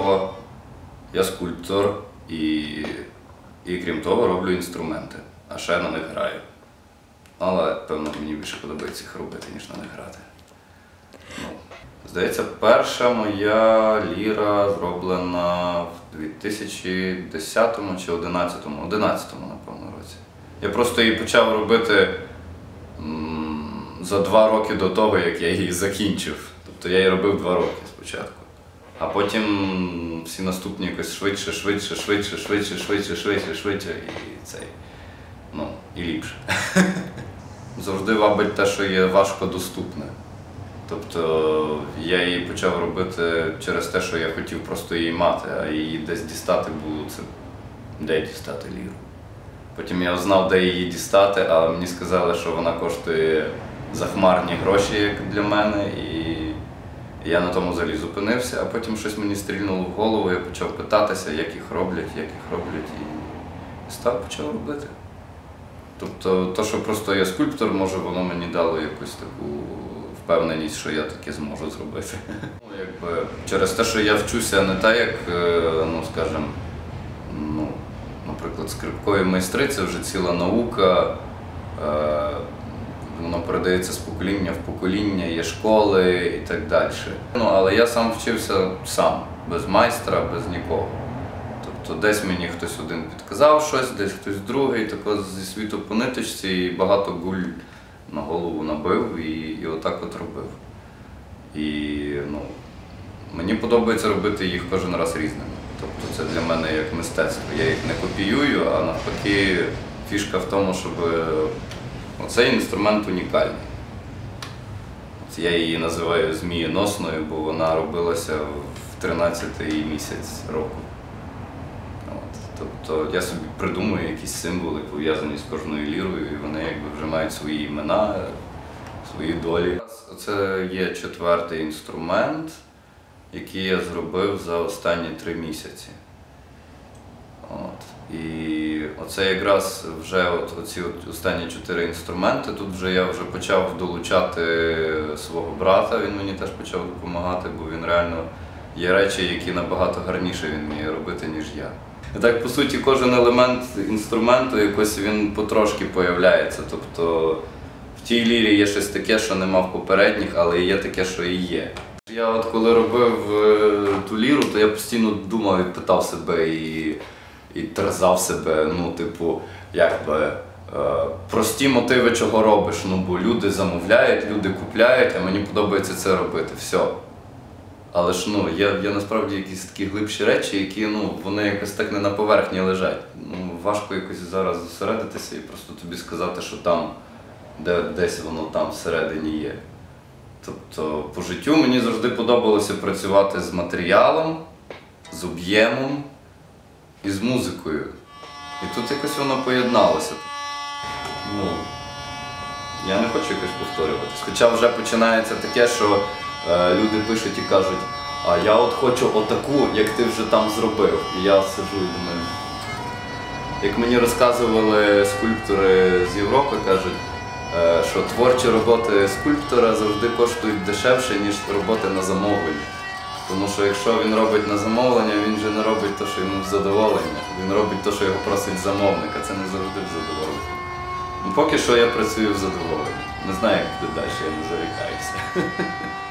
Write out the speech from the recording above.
того, я скульптор і, і крім того, роблю інструменти, а ще на них граю. Але, певно, мені більше подобається їх робити, ніж на них грати. Ну, здається, перша моя ліра зроблена в 2010 чи 2011, 11, напевно, році. Я просто її почав робити за два роки до того, як я її закінчив. Тобто я її робив два роки спочатку. А потім всі наступні якось швидше, швидше, швидше, швидше, швидше, швидше, швидше і цей. Ну, і ліпше. Завжди вабить те, що є важко доступне. Тобто я її почав робити через те, що я хотів просто її мати, а її десь дістати було це де дістати ліру. Потім я знав, де її дістати, але мені сказали, що вона коштує захмарні гроші як для мене, і я на тому взагалі зупинився, а потім щось мені стрільнуло в голову, я почав питатися, як їх роблять, як їх роблять, і став почав робити. Тобто, то, що просто я скульптор, може, воно мені дало якусь таку впевненість, що я таке зможу зробити. Ну, якби через те, що я вчуся не так, як, е, ну скажімо, ну, наприклад, скрипкові майстри це вже ціла наука. е, Воно передається з покоління в покоління, є школи і так далі. Ну, але я сам вчився сам, без майстра, без нікого. Тобто десь мені хтось один підказав щось, десь хтось другий, тако зі світу по ниточці і багато гуль на голову набив і, і отак от робив. І ну, мені подобається робити їх кожен раз різними. Тобто це для мене як мистецтво. Я їх не копіюю, а навпаки, фішка в тому, щоб цей інструмент унікальний. Я її називаю змієносною, бо вона робилася в 13-й місяць року. От. Тобто я собі придумую якісь символи, пов'язані з кожною лірою, і вони якби вже мають свої імена, свої долі. Це є четвертий інструмент, який я зробив за останні три місяці. І оце якраз вже от, от останні чотири інструменти. Тут вже я вже почав долучати свого брата, він мені теж почав допомагати, бо він реально є речі, які набагато гарніше він вміє робити, ніж я. І так, по суті, кожен елемент інструменту якось він потрошки появляється. Тобто в тій лірі є щось таке, що нема в попередніх, але є таке, що і є. Я от коли робив е, ту ліру, то я постійно думав і питав себе і, і терзав себе, ну, типу, якби. е, Прості мотиви, чого робиш. Ну, бо люди замовляють, люди купляють, а мені подобається це робити. Все. Але ж ну, є, є насправді якісь такі глибші речі, які ну, вони якось так не на поверхні лежать. Ну, важко якось зараз зосередитися і просто тобі сказати, що там, де, десь воно там всередині є. Тобто по життю мені завжди подобалося працювати з матеріалом, з об'ємом і з музикою. І тут якось воно поєдналося. Ну, я не хочу якось повторюватись. Хоча вже починається таке, що е, люди пишуть і кажуть, а я от хочу отаку, як ти вже там зробив. І я сиджу і думаю. Як мені розказували скульптори з Європи, кажуть, е, що творчі роботи скульптора завжди коштують дешевше, ніж роботи на замовлення. Тому що якщо він робить на замовлення, він же не робить те, що йому в задоволення. Він робить те, що його просить замовник, а це не завжди в задоволення. Ну, поки що я працюю в задоволенні. Не знаю, як буде далі, я не зарікаюся.